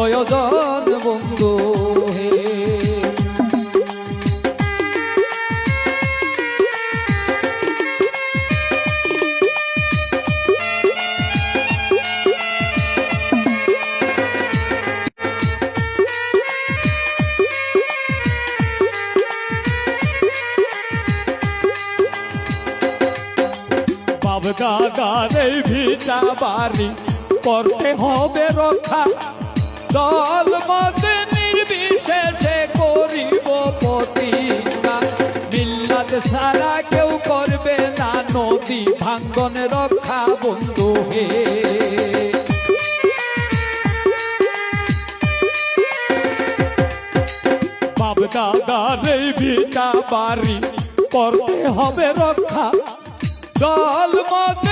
প্রয়োজন বন্ধু হে। দাদার এই ভিটা বাড়ি করতে হবে রক্ষা। দল মত নির্বিশেষে করিব প্রতিজ্ঞা। সারা কেউ করবে না নদী ভাঙ্গন রক্ষা বন্ধু হে। দাদার এই বাড়ি করতে হবে রক্ষা। দল মত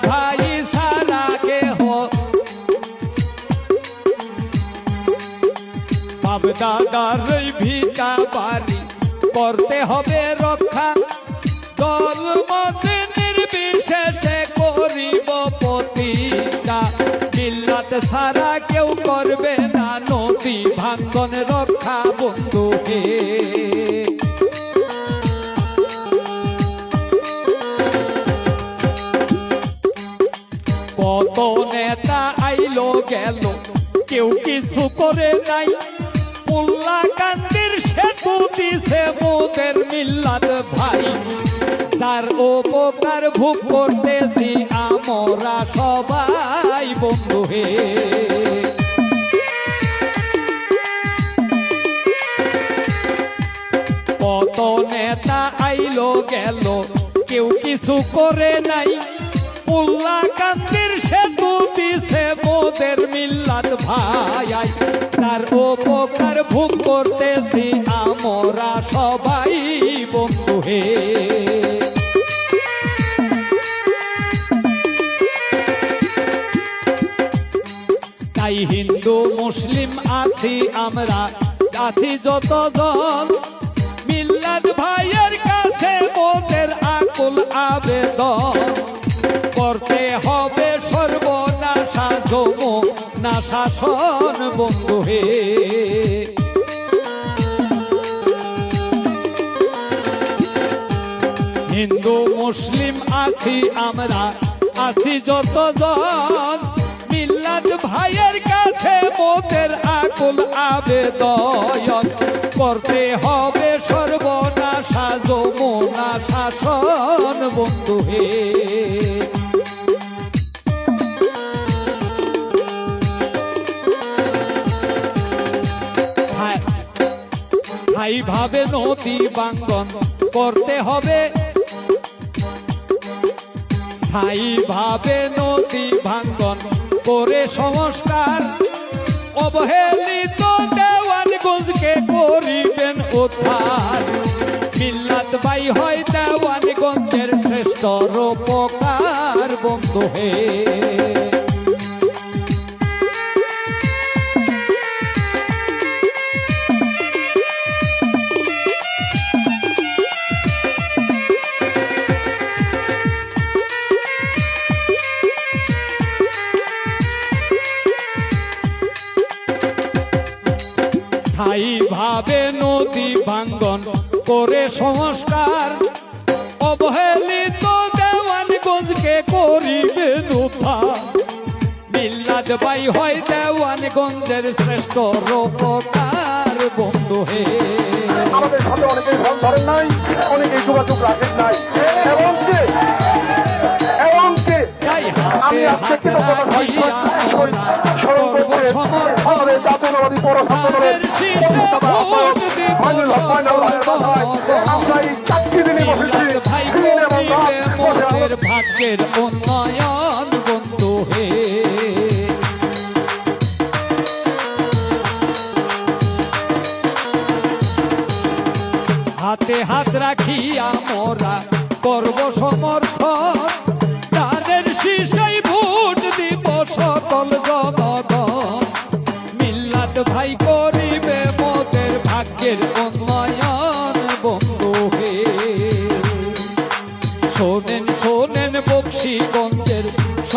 ভাই সারা কেহ। করতে হবে রক্ষা। দল মত নির্বিশেষে করিব প্রতিজ্ঞা মিল্লাত সারা কেউ করবে না। দিছে মোদের মিল্লাত ভাই। যার উপকার ভোগ করতেছি আমরা সবাই, বন্ধু হে। কত নেতা আইলো গেল, কেউ কিছু করে নাই। পুল্লা কান্দির সেতু দিছে মোদের মিল্লাত ভাই। তার উপকার ভোগ করতেছি তাই হিন্দু মুসলিম আছি আমরা, আছি যতজন। মিল্লাত ভাইয়ের কাছে মোদের আকুল আবেদন। করতে হবে সর্বনাশা যম না শাসন বন্ধু হে। হিন্দু, মুসলিম আছি আমরা। আছি যত যতজন। মিল্লাত ভাইয়ের কাছে মোদের আকুল আবেদন। করতে হবে সর্বনাশা, যমুনা শাসন, বন্ধু হে। ভাবে নদী বাঙ্গন। করতে হবে স্থায়ী ভাবে নদী ভাঙ্গন করে সংস্কার। অবহেলিত দেওয়ানগঞ্জকে করিবেন উদ্ধার। মিল্লাত বাই হয় দেওয়ানগঞ্জের শ্রেষ্ঠ রূপকার বন্ধু হে। স্থায়ী ভাবে নদী ভাঙ্গন করে সংস্কার। অবহেলিত দেওয়ানগঞ্জকে করিবে মিল্লাদ বাই হয় দেওয়ানগঞ্জের শ্রেষ্ঠ রূপকার বন্ধু হে। আমাদের সাথে অনেকেই ফোন ধরেন নাই, অনেকেই যোগাযোগ রাখেন নাই। তাই আমি আজকে কৃতজ্ঞতা স্মরণ করতে আমাদের জাতীয়তাবাদী পৌর আমরা এই চারটি দিনে বসেছি। ভাগ্যের উন্নয়ন বন্ধু হে। হাতে হাত রাখিয়া মোরা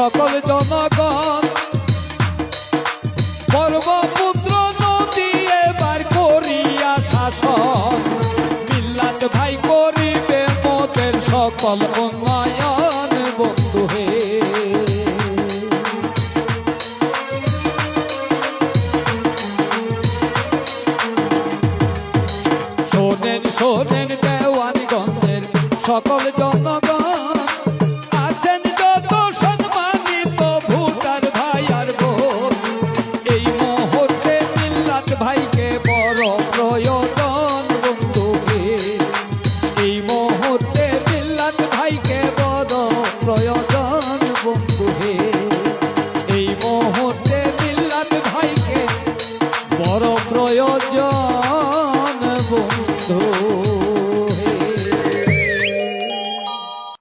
সকল জনগণ। পর্বপুত্র নদী এবার করিয়া শাসন। মিল্লাত ভাই করিবে মোদের সকল উন্নয়ন, বন্ধু হে। শোনেন শোনেন দেওয়ানগঞ্জের সকল জনগণ।